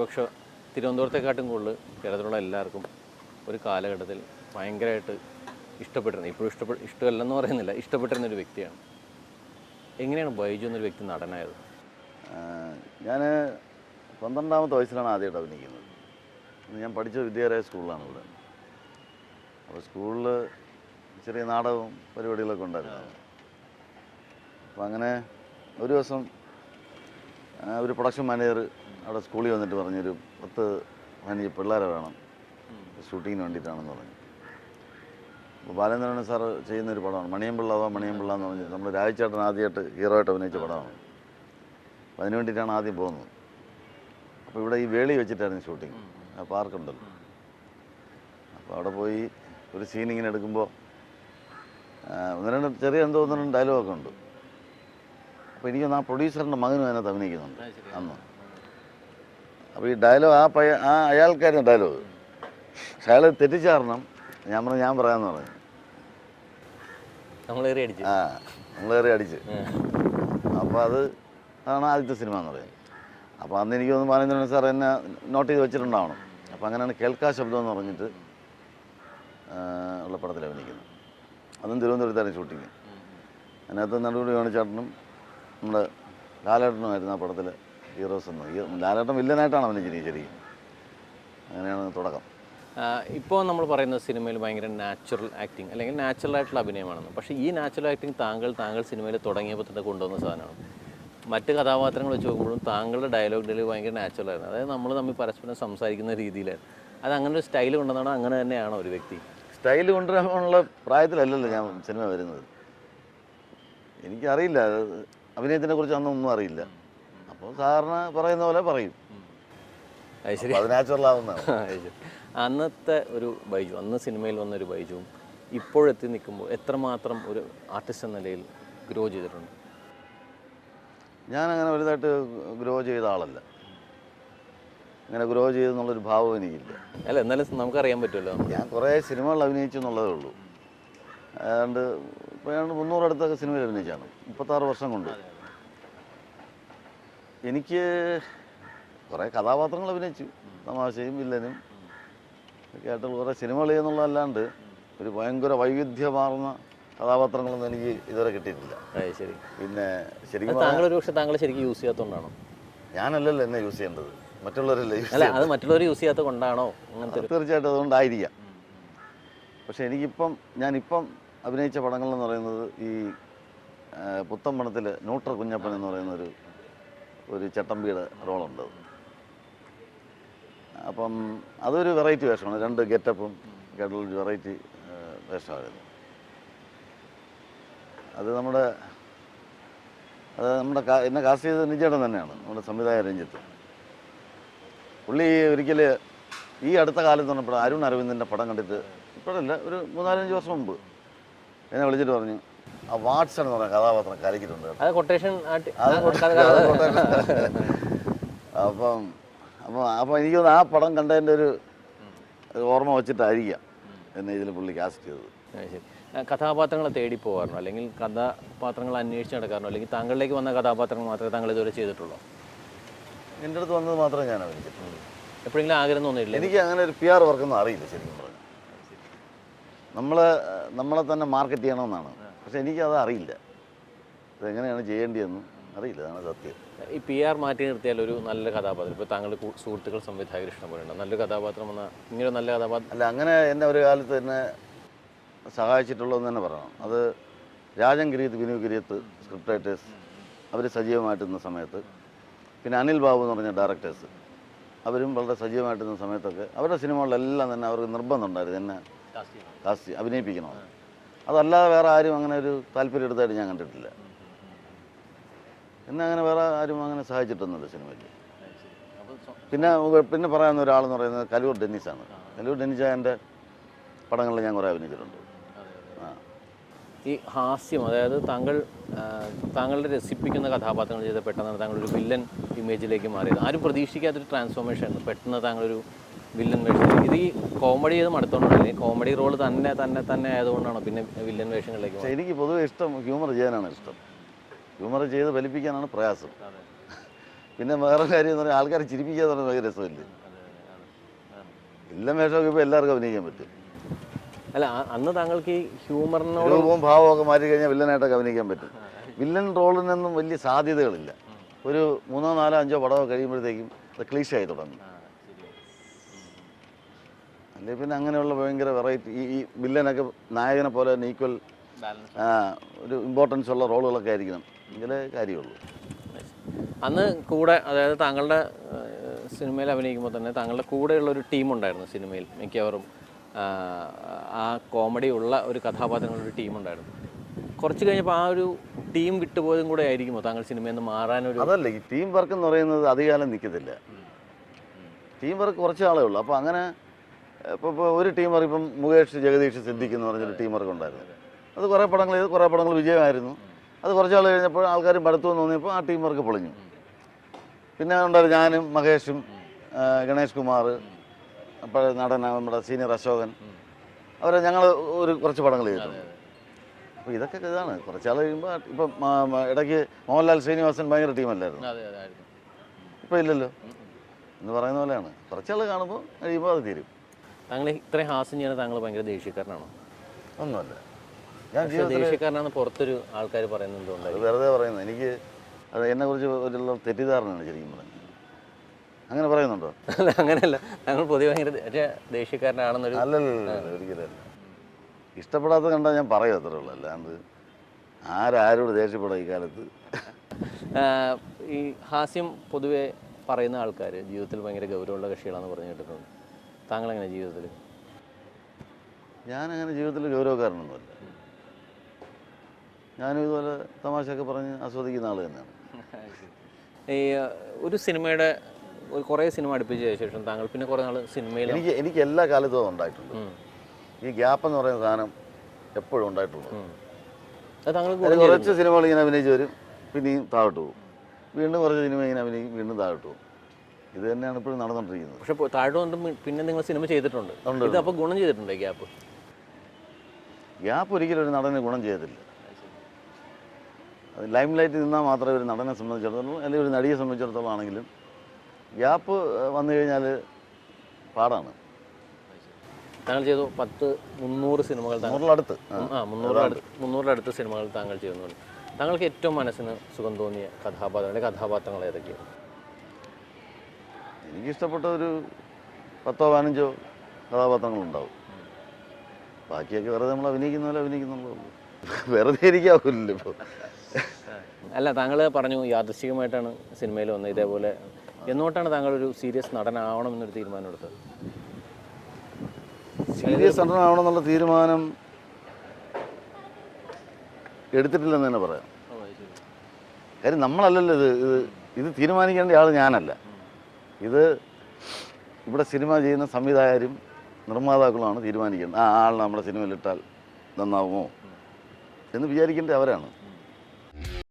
ഒരുപക്ഷെ തിരുവനന്തപുരത്തെക്കാട്ടും കൂടുതൽ കേരളത്തിലുള്ള എല്ലാവർക്കും ഒരു കാലഘട്ടത്തിൽ ഭയങ്കരമായിട്ട് ഇഷ്ടപ്പെട്ടിരുന്നത്. ഇപ്പോഴും ഇഷ്ടപ്പെട്ട ഇഷ്ടമല്ലെന്ന് പറയുന്നില്ല ഇഷ്ടപ്പെട്ടിരുന്ന ഒരു വ്യക്തിയാണ്. എങ്ങനെയാണ് ബൈജു എന്നൊരു വ്യക്തി നടനായത്? ഞാൻ പന്ത്രണ്ടാമത്തെ വയസ്സിലാണ് ആദ്യമായിട്ട് അഭിനയിക്കുന്നത്. ഞാൻ പഠിച്ച വിദ്യാലയ സ്കൂളിലാണ് ഇവിടെ. അപ്പോൾ സ്കൂളിൽ ചെറിയ നാടകവും പരിപാടികളൊക്കെ ഉണ്ടായിരുന്നു. അപ്പോൾ അങ്ങനെ ഒരു ദിവസം ഒരു പ്രൊഡക്ഷൻ മാനേജർ അവിടെ സ്കൂളിൽ വന്നിട്ട് പറഞ്ഞൊരു പത്ത് പതിനഞ്ച് പിള്ളേരെ വേണം. ഷൂട്ടിങ്ങിന് വേണ്ടിയിട്ടാണെന്ന് പറഞ്ഞു. അപ്പോൾ ബാലേന്ദ്രനാണ് സാറ് ചെയ്യുന്നൊരു പടമാണ്. മണിയമ്പിള്ള അഥവാ മണിയമ്പിള്ള എന്ന് പറഞ്ഞ് നമ്മൾ രാജചേട്ടൻ ആദ്യമായിട്ട് ഹീറോ ആയിട്ട് അഭിനയിച്ച പടമാണ്. അപ്പോൾ അതിന് വേണ്ടിയിട്ടാണ് ആദ്യം പോകുന്നത്. അപ്പോൾ ഇവിടെ ഈ വേളി വെച്ചിട്ടായിരുന്നു ഷൂട്ടിങ് ആ പാർക്കുണ്ടല്ലോ അപ്പോൾ അവിടെ പോയി ഒരു സീൻ ഇങ്ങനെ എടുക്കുമ്പോൾ ഒന്ന് രണ്ട് ചെറിയ എന്തോ ഒന്ന് രണ്ട് ഡയലോഗൊക്കെ ഉണ്ട്. അപ്പോൾ എനിക്കൊന്ന് ആ പ്രൊഡ്യൂസറിന്റെ മകനും അതിനകത്ത് അഭിനയിക്കുന്നുണ്ട് അന്ന്. അപ്പോൾ ഈ ഡയലോഗ് ആ പയ്യ ആ അയാൾക്കായിരുന്നു ഡയലോഗ് പക്ഷെ അയാൾ തെറ്റിച്ചാരണം ഞാൻ പറഞ്ഞു ഞാൻ പറയാമെന്ന് പറഞ്ഞു. നമ്മളേറി അടിച്ച്. ആ നമ്മൾ കയറി അടിച്ച്. അപ്പോൾ അത് അതാണ് ആദ്യത്തെ സിനിമ എന്ന് പറയുന്നത്. അപ്പോൾ അന്ന് എനിക്ക് തോന്നുന്നു ബാലേന്ദ്രൻ സാർ എന്നെ നോട്ട് ചെയ്ത് വെച്ചിട്ടുണ്ടാവണം. അപ്പോൾ അങ്ങനെയാണ് കേൾക്കാ ശബ്ദം എന്ന് പറഞ്ഞിട്ട് ഉള്ള പടത്തിൽ അഭിനയിക്കുന്നത്. അതും തിരുവനന്തപുരത്താണ് ഷൂട്ടിങ് അതിനകത്ത് നടുപടി വേണിച്ചേട്ടനും നമ്മുടെ ലാലേട്ടനുമായിരുന്നു ആ പടത്തിൽ ഹീറോസ് എന്ന്. ലാലേട്ടൻ വില്ലനായിട്ടാണ് അവൻ ശരിക്കും. അങ്ങനെയാണ് തുടക്കം. ഇപ്പോൾ നമ്മൾ പറയുന്ന സിനിമയിൽ ഭയങ്കര നാച്ചുറൽ ആക്ടിങ് അല്ലെങ്കിൽ നാച്ചുറൽ ആയിട്ടുള്ള അഭിനയമാണെന്ന്. പക്ഷേ ഈ നാച്ചുറൽ ആക്ടിങ് താങ്കൾ താങ്കൾ സിനിമയിൽ തുടങ്ങിയപ്പോൾ തന്നെ കൊണ്ടുവന്ന സാധനമാണ്. മറ്റ് കഥാപാത്രങ്ങൾ വെച്ച് നോക്കുമ്പോഴും താങ്കളുടെ ഡയലോഗ് ഡെലിവറി ഭയങ്കര നാച്ചുറൽ ആയിരുന്നു. അതായത് നമ്മൾ തമ്മിൽ പരസ്പരം സംസാരിക്കുന്ന രീതിയിലായിരുന്നു. അത് അങ്ങനെ ഒരു സ്റ്റൈൽ കൊണ്ടുവന്നാണോ അങ്ങനെ തന്നെയാണോ ഒരു വ്യക്തി? സ്റ്റൈൽ കൊണ്ടുവരാനുള്ള പ്രായത്തിലല്ലല്ലോ ഞാൻ സിനിമ വരുന്നത്. എനിക്കറിയില്ല. അഭിനയത്തിനെ കുറിച്ച് അന്നൊന്നും അറിയില്ല. അപ്പോൾ സാറിന് പറയുന്ന പോലെ പറയും. ശരി. അത് നാച്ചുറൽ അന്നത്തെ ഒരു ബൈജു അന്ന് സിനിമയിൽ വന്ന ഒരു ബൈജുവും ഇപ്പോഴെത്തി നിൽക്കുമ്പോൾ എത്രമാത്രം ഒരു ആർട്ടിസ്റ്റ് എന്ന നിലയിൽ ഗ്രോ ചെയ്തിട്ടുണ്ട്? ഞാൻ അങ്ങനെ വലുതായിട്ട് ഗ്രോ ചെയ്ത ആളല്ല. അങ്ങനെ ഗ്രോ ചെയ്തു ചെയ്തെന്നുള്ളൊരു ഭാവം എനിക്കില്ല. അല്ല എന്നാലും നമുക്കറിയാൻ പറ്റുമല്ലോ. ഞാൻ കുറേ സിനിമകൾ അഭിനയിച്ചു എന്നുള്ളതേ ഉള്ളൂ. അതുകൊണ്ട് ഇപ്പോൾ ഞാൻ മുന്നൂറടുത്തൊക്കെ സിനിമയിൽ അഭിനയിച്ചാണ്. മുപ്പത്താറ് വർഷം കൊണ്ട്. എനിക്ക് കുറേ കഥാപാത്രങ്ങൾ അഭിനയിച്ചു. തമാശയും വില്ലനും ഒക്കെ കുറേ സിനിമകൾ എന്നുള്ളതല്ലാണ്ട് ഒരു ഭയങ്കര വൈവിധ്യമാർന്ന കഥാപാത്രങ്ങളൊന്നും എനിക്ക് ഇതുവരെ കിട്ടിയിട്ടില്ല. ശരി. പിന്നെ ശരിക്കും താങ്കൾ ഒരു പക്ഷെ താങ്കളെ ശരിക്കും യൂസ് ചെയ്യാത്തതുകൊണ്ടാണോ? ഞാനല്ലല്ലോ എന്നെ യൂസ് ചെയ്യേണ്ടത്. മറ്റുള്ളവരല്ലേ യൂസ് അല്ല അത് മറ്റുള്ളവർ യൂസ് ചെയ്യാത്തത് കൊണ്ടാണോ തീർച്ചയായിട്ടും അതുകൊണ്ടായിരിക്കാം. പക്ഷേ എനിക്കിപ്പം ഞാനിപ്പം അഭിനയിച്ച പടങ്ങൾ എന്ന് പറയുന്നത് ഈ പുത്തമ്പണത്തിൽ ന്യൂട്ര കുഞ്ഞപ്പൻ എന്ന് പറയുന്ന ഒരു ചട്ടമ്പിയുടെ റോളുണ്ട്. അപ്പം അതൊരു വെറൈറ്റി വേഷമാണ്. രണ്ട് ഗെറ്റപ്പും കേട്ടുള്ള ഒരു വെറൈറ്റി വേഷമായിരുന്നു. അത് നമ്മുടെ അത് നമ്മുടെ എന്നെ കാസ്റ്റ് ചെയ്തത് നിജേടൻ തന്നെയാണ് നമ്മുടെ സംവിധായക രഞ്ജിത്ത്. പുള്ളി ഒരിക്കൽ ഈ അടുത്ത കാലം തന്നെ അരുൺ അരവിന്ദന്റെ പടം കണ്ടിട്ട് ഇപ്പോഴല്ല ഒരു മൂന്നാലഞ്ച് വർഷം മുമ്പ് എന്നെ വിളിച്ചിട്ട് പറഞ്ഞു ആ വാട്സൺ എന്ന് പറഞ്ഞ കഥാപാത്രം കലക്കിയിട്ടുണ്ട് അത് കൊട്ടേഷൻ അത് അപ്പം അപ്പം അപ്പം എനിക്കൊന്ന് ആ പടം കണ്ടതിന്റെ ഒരു ഓർമ്മ വെച്ചിട്ടായിരിക്കാം എന്നെ ഇതിൽ പുള്ളി കാസ്റ്റ് ചെയ്തത്. ശരി. കഥാപാത്രങ്ങളെ തേടി പോകാറുണ്ടോ? അല്ലെങ്കിൽ കഥാപാത്രങ്ങൾ അന്വേഷിച്ച് നടക്കാറുണ്ടോ? അല്ലെങ്കിൽ താങ്കളിലേക്ക് വന്ന കഥാപാത്രങ്ങൾ മാത്രമേ താങ്കൾ ഇതുവരെ ചെയ്തിട്ടുള്ളൂ? എന്റെ അടുത്ത് വന്നത് മാത്രമേ ഞാൻ അഭിനയിച്ചിട്ടുള്ളൂ. എപ്പോഴെങ്കിലും ആഗ്രഹം തോന്നിയില്ല എനിക്ക് അങ്ങനെ ഒരു പി ആർ വർക്കൊന്നും അറിയില്ല ശരിക്കും പറഞ്ഞു നമ്മൾ നമ്മളെ തന്നെ മാർക്കറ്റ് ചെയ്യണമെന്നാണ്. പക്ഷെ എനിക്കത് അറിയില്ല. അതെങ്ങനെയാണ് ചെയ്യേണ്ടതെന്നും അറിയില്ല. അതാണ് സത്യം. ഈ പി ആർ മാറ്റി നിർത്തിയാൽ ഒരു നല്ല കഥാപാത്രം. ഇപ്പോൾ താങ്കളുടെ കൂ- സുഹൃത്തുക്കൾ സംവിധായകർ ഇഷ്ടംപോലെ ഉണ്ടോ ഉണ്ട് നല്ലൊരു കഥാപാത്രം വന്ന ഇങ്ങനെ നല്ല കഥാപാത്രം അല്ല അങ്ങനെ എന്നെ ഒരു കാലത്ത് തന്നെ സഹായിച്ചിട്ടുള്ളതെന്ന് തന്നെ പറയണം. അത് രാജൻ ഗിരിയത്ത് വിനു ഗിരിയത്ത് സ്ക്രിപ്റ്റ് റൈറ്റേഴ്സ് അവർ സജീവമായിട്ടിരുന്ന സമയത്ത്. പിന്നെ അനിൽ ബാബു എന്ന് പറഞ്ഞ ഡയറക്ടേഴ്സ് അവരും വളരെ സജീവമായിട്ടിരുന്ന സമയത്തൊക്കെ അവരുടെ സിനിമകളിലെല്ലാം തന്നെ അവർക്ക് നിർബന്ധമുണ്ടായിരുന്നു എന്നെ കാസ്റ്റ് അഭിനയിപ്പിക്കണം അതല്ലാതെ വേറെ ആരും അങ്ങനെ ഒരു താല്പര്യം എടുത്തായിട്ട് ഞാൻ കണ്ടിട്ടില്ല. എന്നെ അങ്ങനെ വേറെ ആരും അങ്ങനെ സഹായിച്ചിട്ടൊന്നുമില്ല സിനിമയ്ക്ക്. പിന്നെ പിന്നെ പറയാവുന്ന ഒരാളെന്ന് പറയുന്നത് കലൂർ ഡെന്നീസാണ്. കലൂർ ഡെന്നിസ് എന്റെ പടങ്ങളിൽ ഞാൻ കുറേ അഭിനയിച്ചിട്ടുണ്ട്. ഈ ഹാസ്യം അതായത് താങ്കൾ താങ്കളുടെ രസിപ്പിക്കുന്ന കഥാപാത്രങ്ങൾ ചെയ്ത പെട്ടെന്ന് താങ്കൾ ഒരു വില്ലൻ ഇമേജിലേക്ക് മാറിയത്. ആരും പ്രതീക്ഷിക്കാത്തൊരു ട്രാൻസ്ഫോർമേഷൻ പെട്ടെന്ന് താങ്കളൊരു വില്ലൻ വേഷം. ഇത് ഈ കോമഡി ചെയ്ത് മടുത്തോണ്ടാണ് കോമഡി റോൾ തന്നെ തന്നെ തന്നെ ആയതുകൊണ്ടാണോ പിന്നെ വില്ലൻ വേഷങ്ങളിലേക്ക് പക്ഷേ എനിക്ക് പൊതുവെ ഇഷ്ടം ഹ്യൂമർ ചെയ്യാനാണ് ഇഷ്ടം. ഹ്യൂമർ ചെയ്ത് ഫലിപ്പിക്കാനാണ് പ്രയാസം. പിന്നെ വേറെ കാര്യം എന്ന് പറഞ്ഞാൽ ആൾക്കാരെ ചിരിപ്പിക്കുക എന്ന് പറഞ്ഞാൽ ഭയങ്കര രസമില്ലേ? എല്ലാം വേഷമൊക്കെ ഇപ്പോൾ എല്ലാവർക്കും അഭിനയിക്കാൻ പറ്റും. അല്ല അന്ന് താങ്കൾക്ക് ഈ ഹ്യൂമറിനോട് രൂപവും ഭാവമൊക്കെ മാറ്റി കഴിഞ്ഞാൽ വില്ലനായിട്ടൊക്കെ അഭിനയിക്കാൻ പറ്റും. വില്ലൻ റോളിനൊന്നും വലിയ സാധ്യതകളില്ല. ഒരു മൂന്നോ നാലോ അഞ്ചോ പടമോ കഴിയുമ്പോഴത്തേക്കും അത് ക്ലീഷായി തുടങ്ങും. അല്ലെ പിന്നെ അങ്ങനെയുള്ള ഭയങ്കര വെറൈറ്റി ഈ ഈ വില്ലനൊക്കെ നായകനെ പോലെ തന്നെ ഈക്വൽ ഒരു ഇമ്പോർട്ടൻസ് ഉള്ള റോളുകളൊക്കെ ആയിരിക്കണം. എങ്കിലേ കാര്യമുള്ളൂ. അന്ന് കൂടെ അതായത് താങ്കളുടെ സിനിമയിൽ അഭിനയിക്കുമ്പോൾ തന്നെ താങ്കളുടെ കൂടെയുള്ള ഒരു ടീം ഉണ്ടായിരുന്നു സിനിമയിൽ മിക്കവാറും. ആ, കോമഡി ഉള്ള ഒരു കഥാപാത്രങ്ങളുടെ ഒരു ടീം ഉണ്ടായിരുന്നു. കുറച്ച് കഴിഞ്ഞപ്പോൾ ആ ഒരു ടീം വിട്ടുപോയതും കൂടെ ആയിരിക്കുമോ താങ്കൾ സിനിമയിൽ നിന്ന് മാറാനൊരു അതല്ല ഈ ടീം വർക്ക് എന്ന് പറയുന്നത് അധികകാലം നിൽക്കത്തില്ല. ടീം വർക്ക് കുറച്ച് ആളേ ഉള്ളൂ. അപ്പോൾ അങ്ങനെ ഇപ്പോൾ ഇപ്പോൾ ഒരു ടീം വർക്ക് ഇപ്പം മുകേഷ് ജഗദീഷ് സിദ്ധിക്ക് എന്ന് പറഞ്ഞൊരു ടീം വർക്ക് ഉണ്ടായിരുന്നു. അത് കുറേ പടങ്ങൾ ചെയ്ത് കുറേ പടങ്ങൾ വിജയമായിരുന്നു. അത് കുറച്ച് ആൾ കഴിഞ്ഞപ്പോൾ ആൾക്കാർ എന്ന് തോന്നിയപ്പോൾ ആ ടീം വർക്ക് പൊളിഞ്ഞു. പിന്നെ ഉണ്ടായിരുന്നു ഞാനും മഹേഷും ഗണേഷ് കുമാർ പഴയ നടൻ നമ്മുടെ സീനിയർ അശോകൻ. അവരെ ഞങ്ങൾ ഒരു കുറച്ച് പടങ്ങൾ ചെയ്തിട്ടുണ്ട് അപ്പോൾ ഇതൊക്കെ ഇതാണ്. കുറച്ചാൾ കഴിയുമ്പോൾ ഇപ്പം ഇടയ്ക്ക് മോഹൻലാൽ ശ്രീനിവാസൻ ഭയങ്കര ടീമല്ലായിരുന്നു? ഇപ്പം ഇല്ലല്ലോ. എന്ന് പറയുന്ന പോലെയാണ്. കുറച്ചാൾ കാണുമ്പോൾ കഴിയുമ്പോൾ അത് തീരും. താങ്കൾ ഇത്രയും ഹാസ്യം ചെയ്യുന്ന താങ്കൾ ഭയങ്കര ദേഷ്യക്കാരനാണോ? ഒന്നുമല്ല. ഞാൻ ദേഷ്യക്കാരനാണ് ദേഷ്യക്കാരനാണെന്ന് പുറത്തൊരു ആൾക്കാർ പറയുന്നത് എന്തുകൊണ്ടാണ് വെറുതെ പറയുന്നത്. എനിക്ക് അത് എന്നെക്കുറിച്ച് ഒരു തെറ്റിദ്ധാരണയാണ് ശരിക്കും പറഞ്ഞത്. അങ്ങനെ പറയുന്നുണ്ടോ? അല്ല അങ്ങനെയല്ല. താങ്കൾ പൊതുവെ ഭയങ്കര ദേഷ്യക്കാരനാണെന്നൊരു അല്ലല്ല ഒരിക്കലല്ല ഇഷ്ടപ്പെടാത്ത കണ്ടാൽ ഞാൻ പറയും അത്രേ ഉള്ളൂ. അല്ലാണ്ട് ആരാരോട് ദേഷ്യപ്പെടാം ഈ കാലത്ത്? ഈ ഹാസ്യം പൊതുവെ പറയുന്ന ആൾക്കാർ ജീവിതത്തിൽ ഭയങ്കര ഗൗരവമുള്ള കക്ഷികളാണെന്ന് പറഞ്ഞു കേട്ടിട്ടുണ്ട്. താങ്കൾ എങ്ങനെ ജീവിതത്തിൽ ഞാൻ അങ്ങനെ ജീവിതത്തിൽ ഗൗരവക്കാരനൊന്നുമല്ല. ഞാനും ഇതുപോലെ തമാശയൊക്കെ പറഞ്ഞ് ആസ്വദിക്കുന്ന ആൾ തന്നെയാണ്. ഈ ഒരു സിനിമയുടെ ഒരു കുറേ സിനിമ അടുപ്പിച്ച ശേഷം താങ്കൾ പിന്നെ കുറേ നാൾ സിനിമയിൽ എനിക്ക് എനിക്ക് എല്ലാ കാലത്തും അത് ഉണ്ടായിട്ടുണ്ട് ഈ ഗ്യാപ്പ് എന്ന് പറയുന്ന സാധനം എപ്പോഴും ഉണ്ടായിട്ടുള്ളൂ അത് കുറച്ച് സിനിമകൾ ഇങ്ങനെ അഭിനയിച്ച് വരും പിന്നെയും താഴോട്ട് പോകും. വീണ്ടും കുറച്ച് സിനിമ ഇങ്ങനെ അഭിനയിക്കും വീണ്ടും താഴോട്ട് പോകും. ഇത് തന്നെയാണ് ഇപ്പോഴും നടന്നുകൊണ്ടിരിക്കുന്നത്. പക്ഷെ താഴെ കൊണ്ടും പിന്നെ നിങ്ങൾ സിനിമ ചെയ്തിട്ടുണ്ട്. ഇത് അപ്പോൾ ഗുണം ചെയ്തിട്ടുണ്ട് ഗ്യാപ്പ്? ഗ്യാപ്പ് ഒരിക്കലും ഒരു നടന് ഗുണം ചെയ്തില്ല അത് ലൈം ലൈറ്റ് നിന്നാൽ മാത്രമേ ഒരു നടനെ സംബന്ധിച്ചിടത്തോളം അല്ലെങ്കിൽ ഒരു നടിയെ സംബന്ധിച്ചിടത്തോളം ആണെങ്കിലും ഗ്യാപ്പ് വന്നു കഴിഞ്ഞാൽ പാടാണ്. താങ്കൾ ചെയ്തു പത്ത് മുന്നൂറ് സിനിമകൾ അടുത്ത് ആ. മുന്നൂറിലടുത്ത് മുന്നൂറിലടുത്ത് സിനിമകൾ താങ്കൾ ചെയ്യുന്നുണ്ട്. താങ്കൾക്ക് ഏറ്റവും മനസ്സിന് സുഖം തോന്നിയ കഥാപാത്രം അല്ലെങ്കിൽ കഥാപാത്രങ്ങൾ ഏതൊക്കെയാണ്? എനിക്കിഷ്ടപ്പെട്ട ഒരു പത്തോ പതിനഞ്ചോ കഥാപാത്രങ്ങളുണ്ടാവും. ബാക്കിയൊക്കെ വെറുതെ നമ്മൾ അഭിനയിക്കുന്ന പോലെ അഭിനയിക്കുന്നുള്ളൂ വെറുതെ ഇരിക്കാവില്ലല്ലോ ഇപ്പോൾ അല്ല താങ്കൾ പറഞ്ഞു യാദൃശികമായിട്ടാണ് സിനിമയിൽ വന്നത് ഇതേപോലെ. എന്നോട്ടാണ് താങ്കൾ ഒരു സീരിയസ് നടനാവണം എന്നൊരു തീരുമാനം എടുത്തത്? സീരിയസ് നടനാവണം എന്നുള്ള തീരുമാനം എടുത്തിട്ടില്ലെന്ന് തന്നെ പറയാം. കാര്യം നമ്മളല്ലല്ലോ ഇത് ഇത് ഇത് തീരുമാനിക്കേണ്ട ആൾ ഞാനല്ല. ഇത് ഇവിടെ സിനിമ ചെയ്യുന്ന സംവിധായകരും നിർമ്മാതാക്കളുമാണ് തീരുമാനിക്കുന്നത്. ആ ആൾ നമ്മുടെ സിനിമയിലിട്ടാൽ നന്നാവുമോ? എന്ന് വിചാരിക്കേണ്ടത് അവരാണ്.